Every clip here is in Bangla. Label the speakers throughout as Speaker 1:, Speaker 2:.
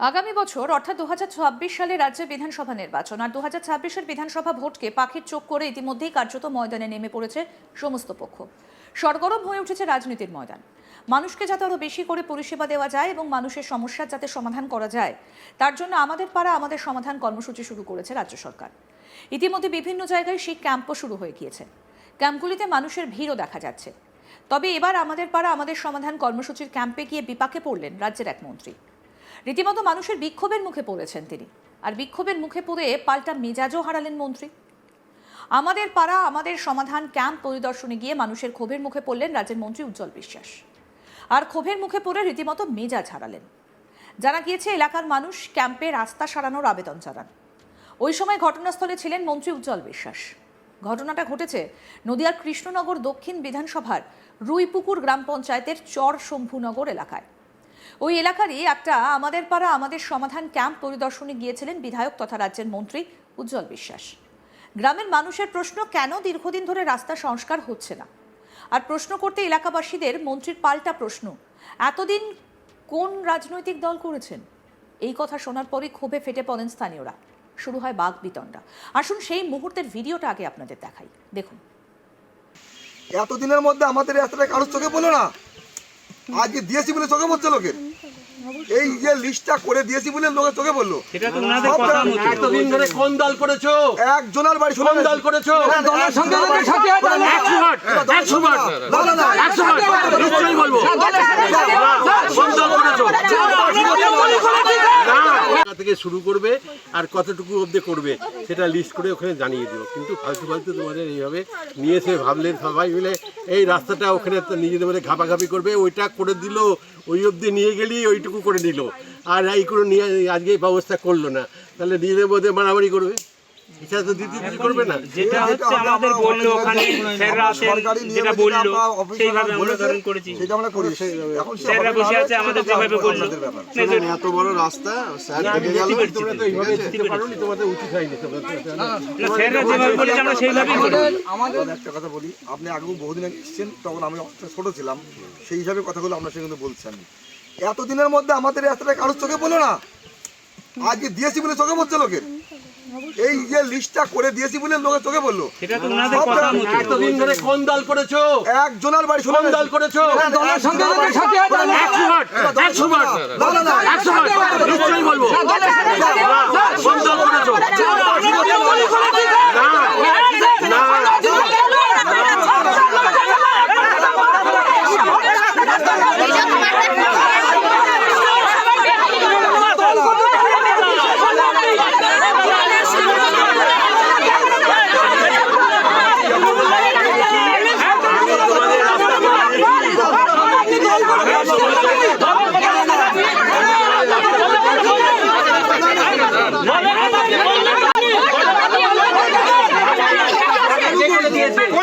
Speaker 1: আগামী বছর, অর্থাৎ দু হাজার ছাব্বিশ সালে রাজ্যে বিধানসভা নির্বাচন। আর দু ছাব্বিশের বিধানসভা ভোটকে পাখির চোখ করে ইতিমধ্যেই কার্যত ময়দানে নেমে পড়েছে সমস্ত পক্ষ। সরগরম হয়ে উঠেছে রাজনীতির ময়দান। মানুষকে যাতে আরও বেশি করে পরিষেবা দেওয়া যায় এবং মানুষের সমস্যার যাতে সমাধান করা যায়, তার জন্য আমাদের পাড়া আমাদের সমাধান কর্মসূচি শুরু করেছে রাজ্য সরকার। ইতিমধ্যে বিভিন্ন জায়গায় সেই ক্যাম্পও শুরু হয়ে গিয়েছে। ক্যাম্পগুলিতে মানুষের ভিড়ও দেখা যাচ্ছে। তবে এবার আমাদের পাড়া আমাদের সমাধান কর্মসূচির ক্যাম্পে গিয়ে বিপাকে পড়লেন রাজ্যের এক মন্ত্রী। রীতিমতো মানুষের বিক্ষোভের মুখে পড়েছেন তিনি। আর বিক্ষোভের মুখে পড়ে পাল্টা মেজাজও হারালেন মন্ত্রী। আমাদের পাড়া, আমাদের সমাধান ক্যাম্প পরিদর্শনে গিয়ে মানুষের ক্ষোভের মুখে পড়লেন রাজ্যের মন্ত্রী উজ্জ্বল বিশ্বাস। আর ক্ষোভের মুখে পড়ে রীতিমতো মেজাজ হারালেন। জানা গিয়েছে, এলাকার মানুষ ক্যাম্পে রাস্তা সারানোর আবেদন জানান। ওই সময় ঘটনাস্থলে ছিলেন মন্ত্রী উজ্জ্বল বিশ্বাস। ঘটনাটা ঘটেছে নদিয়ার কৃষ্ণনগর দক্ষিণ বিধানসভার রুইপুকুর গ্রাম পঞ্চায়েতের চর শম্ভুনগর এলাকায়। ওই এলাকারই একটা আমাদের পাড়া আমাদের সমাধান ক্যাম্প পরিদর্শনে গিয়েছিলেন বিধায়ক তথা রাজ্যের মন্ত্রী উজ্জ্বল বিশ্বাস। গ্রামের মানুষের প্রশ্ন, কেন দীর্ঘদিন ধরে রাস্তা সংস্কার হচ্ছে না? আর প্রশ্ন করতে এলাকাবাসীদের মন্ত্রীর পাল্টা প্রশ্ন, এতদিন কোন রাজনৈতিক দল করেছেন? এই কথা শোনার পরই ক্ষোভে ফেটে পড়েন স্থানীয়রা। শুরু হয় বাঘ বিতণ্ডা। আসুন সেই মুহূর্তের ভিডিওটা আগে আপনাদের দেখাই। দেখুন।
Speaker 2: এতদিনের মধ্যে আমাদের রাস্তাটা কারোর চোখে পড়ল না? আজকে দিয়েছি বলে চোখে পড়ছে লোকের এই যে লিস্টটা করে দিয়েছি বলে লোকের চোখে পড়ল
Speaker 3: সেটা তো ওনাদের কথা মতো
Speaker 4: এতদিন ধরে কোন দল করেছ
Speaker 2: একজনের বাড়ি
Speaker 4: কোন দল করেছ
Speaker 2: দলের সঙ্গে লোকের সাথে আছে।
Speaker 4: একশো বার একশো বার
Speaker 2: না, না, না,
Speaker 4: নিশ্চয়ই বলব কোন দল করেছ থেকে শুরু করবে আর কতটুকু অবধি করবে সেটা লিস্ট করে ওখানে জানিয়ে দিও কিন্তু ফালতু ফালতু তোমাদের এইভাবে নিয়ে নিয়েছে ভাবলেন সবাই মিলে এই রাস্তাটা ওখানে তো নিজেদের মধ্যে ঘাপাঘাপি করবে ওইটা করে দিল ওই অবধি নিয়ে গেলেই ওইটুকু করে দিল। আর এই করে নিয়ে আজকে ব্যবস্থা করল না। তাহলে নিজেদের মধ্যে মারামারি করবে। এটা তো দিতে দিতে করবে না?
Speaker 3: যেটা হচ্ছে আমাদের বলল ওখানে স্যাররা আছেন যেটা
Speaker 2: যেটা
Speaker 3: বলল সেইভাবে আমরা
Speaker 2: বলেছে,
Speaker 3: করেছি।
Speaker 2: সেটা আমরা করি
Speaker 3: স্যাররা বসে আছে আমাদের যেভাবে বলল।
Speaker 2: আপনাদের ব্যাপার।
Speaker 3: না, যে-
Speaker 5: এত বড় রাস্তা স্যার
Speaker 4: না,
Speaker 5: থেকে
Speaker 4: আমি
Speaker 5: গেল
Speaker 4: বুঝতে পেরেছি, তোমরা তো এইভাবে দিতে পারো তোমাদের উচিত হয়নি তোমরা তো-
Speaker 3: না, স্যাররা যেভাবে বলেছে আমরা সেইভাবেই করি।
Speaker 2: আমাদের একটা কথা বলি আপনি আগেও বহুদিন আগে এসেছেন তখন আমি ছোট ছিলাম সেই হিসাবে কথাগুলো আপনার সঙ্গে কিন্তু বলছেন এতদিনের মধ্যে আমাদের রাস্তাটা কারোর চোখে পড়ল না? আজকে দিয়েছি বলে চোখে পড়ছে লোকের। এই যে লিস্টটা করে দিয়েছি বলে
Speaker 3: লোকে
Speaker 2: তোকে
Speaker 3: বলল
Speaker 4: এতদিন ধরে কোন দল করেছ
Speaker 2: একজনের বাড়ি
Speaker 4: কোন দল করেছ
Speaker 2: দলের সঙ্গে সাথে
Speaker 4: নিশ্চয়ই বলব কোন দল করেছ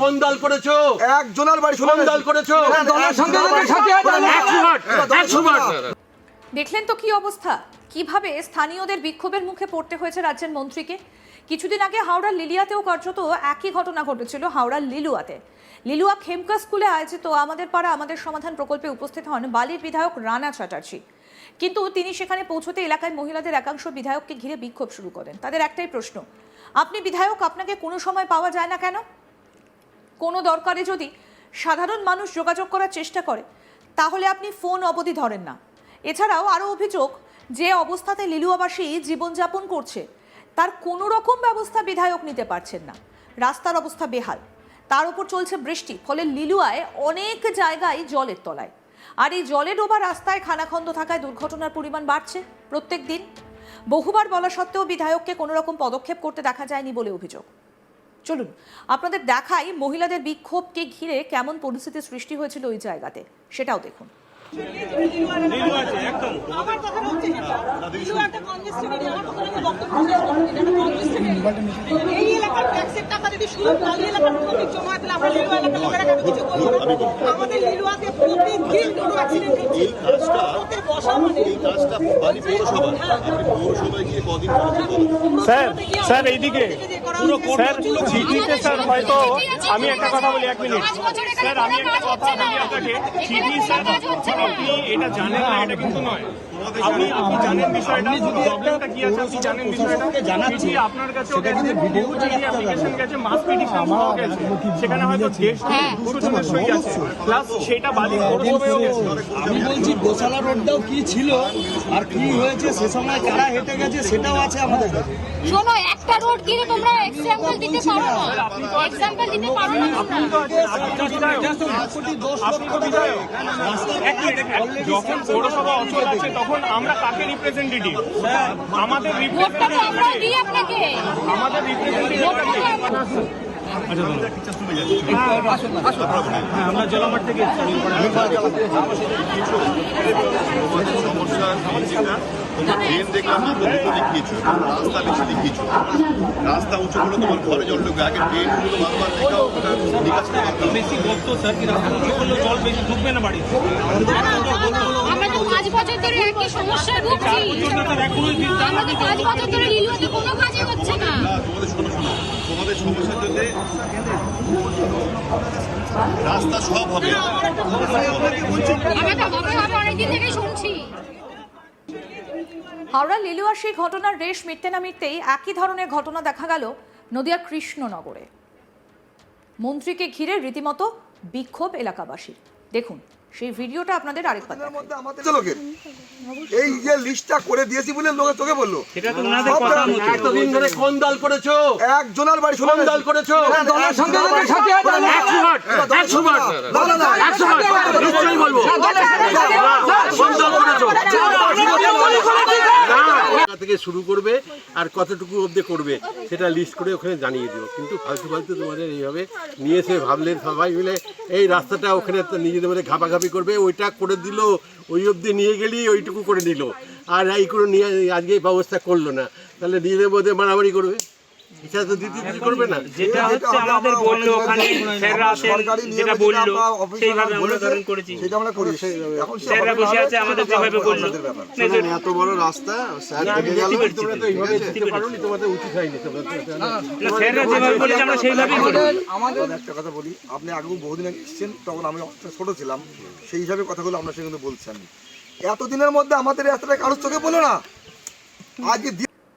Speaker 4: কোন দল করেছ
Speaker 2: একজনের বাড়ি
Speaker 4: কোন দল করেছ?
Speaker 2: দলের সঙ্গে সাথে
Speaker 4: বার
Speaker 1: দেখলেন তো কি অবস্থা? কীভাবে স্থানীয়দের বিক্ষোভের মুখে পড়তে হয়েছে রাজ্যের মন্ত্রীকে? কিছুদিন আগে হাওড়ার লিলিয়াতেও কার্যত একই ঘটনা ঘটেছিল হাওড়ার লিলুয়াতে। লিলুয়া খেমকা স্কুলে আয়োজিত আমাদের পাড়া আমাদের সমাধান প্রকল্পে উপস্থিত হন বালির বিধায়ক রানা চ্যাটার্জি। কিন্তু তিনি সেখানে পৌঁছতে এলাকায় মহিলাদের একাংশ বিধায়ককে ঘিরে বিক্ষোভ শুরু করেন। তাদের একটাই প্রশ্ন আপনি বিধায়ক আপনাকে কোনো সময় পাওয়া যায় না কেন? কোনো দরকারে যদি সাধারণ মানুষ যোগাযোগ করার চেষ্টা করে, তাহলে আপনি ফোন অবধি ধরেন না। এছাড়াও আরও অভিযোগ যে অবস্থাতে লিলুয়াবাসী জীবনযাপন করছে, তার কোনো রকম ব্যবস্থা বিধায়ক নিতে পারছেন না। রাস্তার অবস্থা বেহাল। তার উপর চলছে বৃষ্টি, ফলে লিলুয়ায় অনেক জায়গায় জলের তলায়। আর এই জলে ডোবা রাস্তায় খানাখন্দ থাকায় দুর্ঘটনার পরিমাণ বাড়ছে প্রত্যেক দিন। বহুবার বলা সত্ত্বেও বিধায়ককে কোনো রকম পদক্ষেপ করতে দেখা যায়নি বলে অভিযোগ। চলুন, আপনাদের দেখাই মহিলাদের বিক্ষোভকে ঘিরে কেমন পরিস্থিতির সৃষ্টি হয়েছিল ওই জায়গাতে, সেটাও দেখুন।
Speaker 3: স্যার স্যার, এইদিকে। চিঠিতে স্যার হয়তো আমি একটা কথা বলি এক মিনিট। স্যার আমি একটা কথা বলি আপনাকে। চিঠি স্যার আপনি এটা জানেন না এটা কিন্তু নয়। আপনি আপনি জানেন বিষয়টা প্রবলেমটা কি আছে আপনি জানেন বিষয়টা? চিঠি আপনার কাছেও গেছে বহু চিঠি অ্যাপ্লিকেশন গেছে মাস পিটিশন পাওয়া গেছে সেখানে হয়তো দেশ দুশো সই আছে প্লাস সেটা বালি হয়েও গেছে।
Speaker 6: আমি বলছি গোশালা রোডটাও কি ছিল আর কি হয়েছে সে সময় কারা হেঁটে গেছে সেটাও আছে আমাদের কাছে।
Speaker 7: শোনো একটা রোড কিনে তোমরা এক্সাম্পল দিতে পারো না। এক্সাম্পল দিতে পারো না
Speaker 3: আপনি তো আপনি তো বিধায়ক। আপনি তো বিধায়ক। এক মিনিট, এক মিনিট। যখন পৌরসভা অচল আছে তখন আমরা কাকে রিপ্রেজেন্টেটিভ আমাদের আমাদের রিপ্রেজেন্টেটিভ
Speaker 7: আমরা-
Speaker 3: আমরা জেলামাঠ থেকে
Speaker 8: সমস্যা তোমার ট্রেন দেখলাম দুটো রাস্তা বেশি উঁচু করে তোমার ঘরে জল ঢুকবে। আগে ট্রেনগুলো বারবার দেখাও ওটা নিকাশ করে
Speaker 3: বেশি গর্ত স্যার কি রাস্তা? করলে জল বেশি ঢুকবে না বাড়ি
Speaker 7: আমরা তো পাঁচ বছর ধরে একই সমস্যায় ভুগছি। আমরা তো পাঁচ বছর ধরে লিলুয়াতে কোনো কাজই হচ্ছে না।
Speaker 8: না তোমাদের শোনো শোনো। তোমাদের সমস্যার জন্য রাস্তা সব হবে।
Speaker 7: আমরা তো হবে হবে অনেকদিন থেকেই শুনছি।
Speaker 1: হাওড়া লিলুয়ার সেই ঘটনার রেশ মিটতে না মিটতেই একই ধরনের ঘটনা দেখা গেল নদিয়া কৃষ্ণনগরে। মন্ত্রীকে ঘিরে রীতিমতো বিক্ষোভ এলাকাবাসীর। দেখুন সেই ভিডিওটা আপনাদের আরেকবার
Speaker 2: মধ্যে আমাদের লোকের এই যে লিস্টটা করে দিয়েছি বলে লোকের চোখে বলল।
Speaker 3: এটা তো ওনাদের কথা মতো।
Speaker 4: এতদিন ধরে কোন দল করেছ?
Speaker 2: একজনের বাড়ি
Speaker 4: কোন দল করেছ?
Speaker 2: দলের সঙ্গে সাথে
Speaker 4: একশো বার একশো বার
Speaker 2: না না
Speaker 4: বার নিশ্চয়ই বলব। কোন দল করেছ? থেকে শুরু করবে আর কতটুকু অবধি করবে সেটা লিস্ট করে ওখানে জানিয়ে দিও। কিন্তু ফালতু ফালতু তোমাদের এইভাবে নিয়ে নিয়েছে ভাবলে সবাই মিলে এই রাস্তাটা ওখানে নিজেদের মধ্যে ঘাপাঘাপি করবে, ওইটা করে দিল, ওই অবধি নিয়ে গেলি, ওইটুকু করে নিল। আর এই করে নিয়ে আজকে ব্যবস্থা করল না। তাহলে নিজেদের মধ্যে মারামারি করবে? এটা তো দিতে দিতে করবে না।
Speaker 3: যেটা হচ্ছে আমাদের বলল ওখানে স্যাররা আছেন যেটা
Speaker 2: যেটা
Speaker 3: বলল সেইভাবে আমরা
Speaker 2: বলেছে,
Speaker 3: করেছি।
Speaker 2: সেটা আমরা করি
Speaker 3: স্যাররা বসে আছে আমাদের যেভাবে বলল।
Speaker 2: আপনাদের ব্যাপার।
Speaker 3: না, যে-
Speaker 8: এত বড় রাস্তা স্যার
Speaker 4: না, আমি
Speaker 8: দেখে গেল
Speaker 4: দেখতে পাচ্ছি, তোমরা তো এইভাবে দিতে পারোনি তোমাদের উচিত হয়নি তোমরা
Speaker 3: না, স্যাররা যেভাবে বলেছে আমরা সেইভাবেই করি
Speaker 2: আমাদের একটা কথা বলি আপনি আগেও বহুদিন আগে এসেছেন তখন আমি ছোট ছিলাম সেই হিসাবে কথাগুলো আপনার সঙ্গে কিন্তু বলছি আমি। এতদিনের মধ্যে আমাদের রাস্তাটা কারোর চোখে বলে না। আজকে